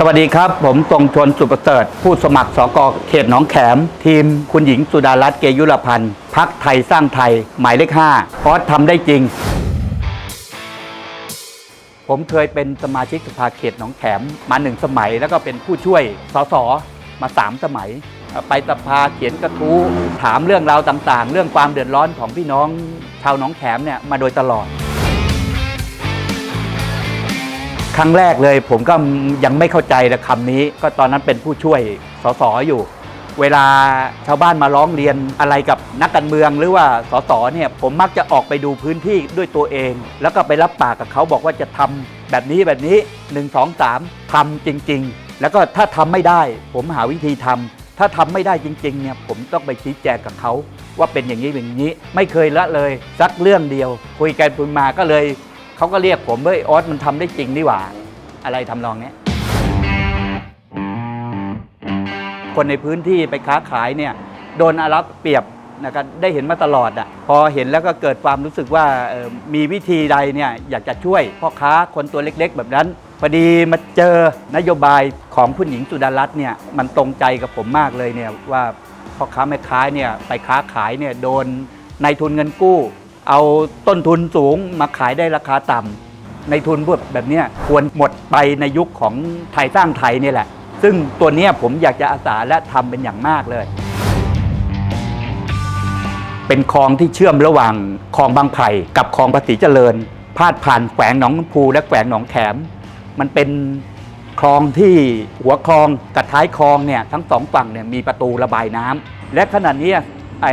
สวัสดีครับ ผมทรงชนสุประเสริฐผู้สมัครสกเขตหนองแขม ทีมคุณหญิงสุดารัตน์เกยุรพันธ์พักไทยสร้างไทย หมายเลข5ออสทำได้จริง ผมเคยเป็นสมาชิกสภาเขตหนองแขมมาหนึ่งสมัย แล้วก็เป็นผู้ช่วยสสมาสามสมัย ไปสภาเขียนกระทู้ถามเรื่องราวต่างๆ เรื่องความเดือดร้อนของพี่น้องชาวหนองแขมเนี่ยมาโดยตลอด ครั้งแรกเลย ผมก็ยังไม่เข้าใจนะคำนี้ ก็ตอนนั้นเป็นผู้ช่วยสสอยู่ เวลาชาวบ้านมาร้องเรียนอะไรกับนักการเมืองหรือว่าสสเนี่ยผมมักจะออกไปดูพื้นที่ด้วยตัวเอง แล้วก็ไปรับปากกับเขาบอกว่าจะทำแบบนี้แบบนี้ 1 2 3ทำจริง ๆ แล้วก็ถ้าทำไม่ได้ ผมหาวิธีทำถ้าทำไม่ได้จริงๆเนี่ยผมต้องไปชี้แจงกับเขาว่าเป็นอย่างนี้เป็นอย่างนี้ไม่เคยละเลยสักเรื่องเดียว คุยกันคุยมาก็เลยเขาก็เรียกผมว่าออสมันทำได้จริงนี่หว่า อะไรทำนองเนี้ยคนในพื้นที่ไปค้าขายเนี่ยโดนอารับเปรียบนะครับได้เห็นมาตลอดอะพอเห็นแล้วก็เกิดความรู้สึกว่ามีวิธีใดเนี่ยอยากจะช่วยพ่อค้าคนตัวเล็ก ๆ แบบนั้นพอดีมาเจอนโยบายของคุณหญิงสุดารัตน์เนี่ยมันตรงใจกับผมมากเลยเนี่ยว่าพ่อค้าแม่ค้าเนี่ยไปค้าขายเนี่ยโดนนายทุนเงินกู้ เอาต้นทุนสูงมาขายได้ราคาต่ำ ในทุนพวกแบบนี้ควรหมดไปในยุคของไทยสร้างไทยนี่แหละ ซึ่งตัวนี้ผมอยากจะอาสาและทำเป็นอย่างมากเลย เป็นคลองที่เชื่อมระหว่างคลองบางไผ่กับคลองภาษีเจริญ พาดผ่านแขวงหนองพูและแขวงหนองแขม มันเป็นคลองที่หัวคลองกับท้ายคลองเนี่ยทั้งสองฝั่งเนี่ยมีประตูระบายน้ำและขณะนี้ไอ้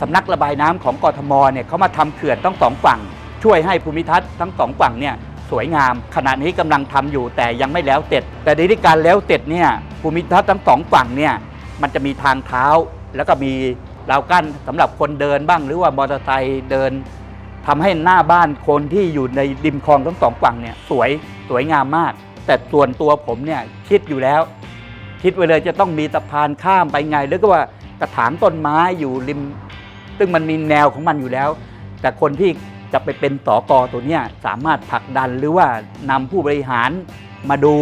สำนักระบายน้ำของกทมเนี่ยเขามาทำเขื่อนทั้งสองฝั่ง ช่วยให้ภูมิทัศน์ทั้งสองฝั่งเนี่ย สวยงาม ขณะนี้กำลังทำอยู่แต่ยังไม่แล้วเสร็จ แต่ในที่การแล้วเสร็จเนี่ยภูมิทัศน์ทั้งสองฝั่งเนี่ยมันจะมีทางเท้า แล้วก็มีราวกั้นสำหรับคนเดินบ้าง หรือว่ามอเตอร์ไซค์เดินทำให้หน้าบ้านคนที่อยู่ในริมคลองทั้งสองฝั่งเนี่ยสวยสวยงามมาก แต่ส่วนตัวผมเนี่ยคิดอยู่แล้ว คิดไว้เลยจะต้องมีสะพานข้ามไปไงหรือก็ว่ากระถางต้นไม้อยู่ริม ซึ่งมันมีแนวของมันอยู่แล้ว แต่คนที่ จะไปเป็นสอกอตัวเนี้ยสามารถผลักดันหรือว่านำผู้บริหารมาดู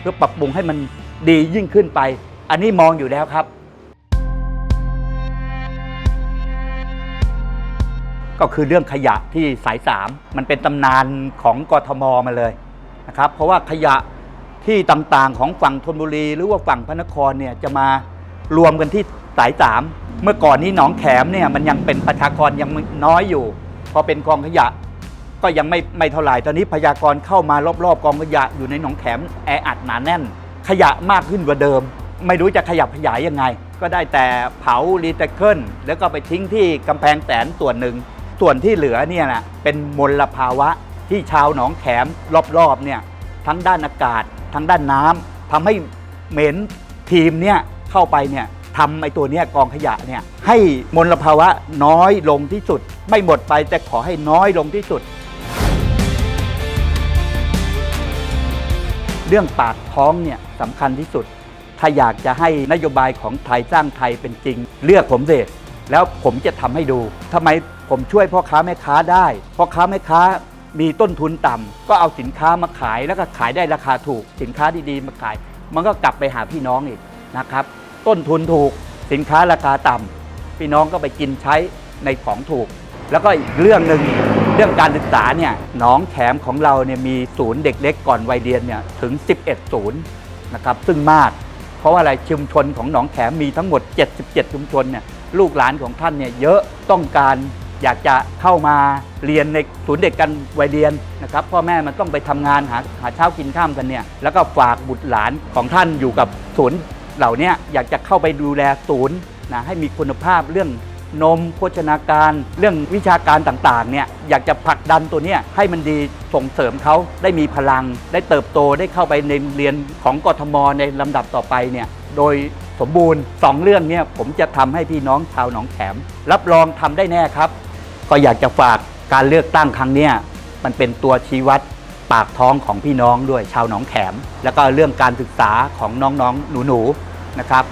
เพื่อปรับปรุงให้มันดียิ่งขึ้นไป อันนี้มองอยู่แล้วครับ ก็คือเรื่องขยะที่สายสามมันเป็นตำนานของกทมมาเลยนะครับเพราะว่าขยะที่ต่างๆของฝั่งธนบุรี หรือว่าฝั่งพระนครเนี่ยจะมารวมกันที่สายสามเมื่อก่อนนี้หนองแขมเนี่ยมันยังเป็นประชากรยังน้อยอยู่ พอเป็นกองขยะก็ยังไม่ไม่เท่าไหร่ตอนนี้พยากรเข้ามารอบๆกองขยะอยู่ในหนองแขมแออัดหนาแน่น ขยะมากขึ้นกว่าเดิม ไม่รู้จะขยับขยายยังไง ก็ได้แต่เผารีไซเคิลแล้วก็ไปทิ้งที่กำแพงแสนส่วนหนึ่ง ส่วนที่เหลือเนี่ยนะเป็นมลภาวะที่ชาวหนองแขมรอบๆเนี่ยทั้งด้านอากาศทั้งด้านน้ำทำให้เหม็นทีมเนี่ยเข้าไปเนี่ย ทำไอ้ตัวเนี้ยกองขยะเนี่ยให้มลภาวะน้อยลงที่สุด ไม่หมดไปแต่ขอให้น้อยลงที่สุด เรื่องปากท้องเนี่ยสำคัญที่สุด ถ้าอยากจะให้นโยบายของไทยสร้างไทยเป็นจริง เลือกผมเด็แล้วผมจะทำให้ดูทำไมผมช่วยพ่อค้าแม่ค้าได้พ่อค้าแม่ค้ามีต้นทุนต่ำก็เอาสินค้ามาขายแล้วก็ขายได้ราคาถูก สินค้าดีๆมาขาย มันก็กลับไปหาพี่น้องอีกนะครับ ต้นทุนถูก สินค้าราคาต่ำพี่น้องก็ไปกินใช้ในของถูก แล้วก็อีกเรื่องหนึ่งเรื่องการศึกษาเนี่ยหนองแขมของเราเนี่ยมีศูนย์เด็กเล็กก่อนวัยเรียนเนี่ยถึง 11 ศูนย์นะครับซึ่งมาก เพราะว่าอะไรชุมชนของหนองแขมมีทั้งหมด 77 ชุมชนเนี่ยลูกหลานของท่านเนี่ยเยอะต้องการอยากจะเข้ามาเรียนในศูนย์เด็กกันวัยเรียนนะครับพ่อแม่มันต้องไปทำงานหาหาเช้ากินข้ามกันเนี่ยแล้วก็ฝากบุตรหลานของท่านอยู่กับศูนย์ เหล่าเนี้ยอยากจะเข้าไปดูแลศูนย์นะให้มีคุณภาพเรื่องนมโภชนาการ เรื่องวิชาการต่างๆเนี่ยอยากจะผลักดันตัวเนี้ยให้มันดีส่งเสริมเขาได้มีพลัง ได้เติบโตได้เข้าไปในเรียนของกทมในลำดับต่อไปเนี่ยโดยสมบูรณ์สองเรื่องเนี่ยผมจะทำให้พี่น้องชาวหนองแขม รับรองทำได้แน่ครับ ก็อยากจะฝากการเลือกตั้งครั้งเนี้ยมันเป็นตัวชี้วัดปากท้องของพี่น้องด้วยชาวหนองแขม แล้วก็เรื่องการศึกษาของน้องๆหนูๆ นะครับ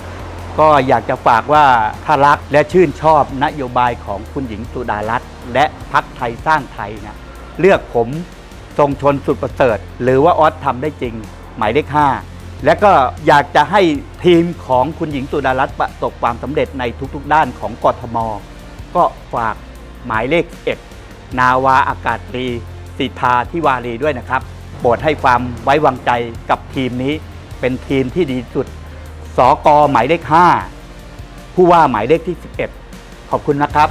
ก็อยากจะฝากว่าถ้ารักและชื่นชอบนโยบายของคุณหญิงสุดารัตน์และพักไทยสร้างไทยนะเลือกผมทรงชนสุดประเสริฐ หรือว่าออสทำได้จริง หมายเลข5และก็อยากจะให้ทีมของคุณหญิงสุดารัตน์ประสบความสำเร็จในทุกๆ ด้านของกทม ก็ฝากหมายเลข1นาวาอากาศตรีสิทธาทิวารีด้วยนะครับโปรดให้ความไว้วางใจกับทีมนี้ เป็นทีมที่ดีที่สุด สกหมายเลข 5 ผู้ว่าหมายเลขที่ 11 ขอบคุณนะครับ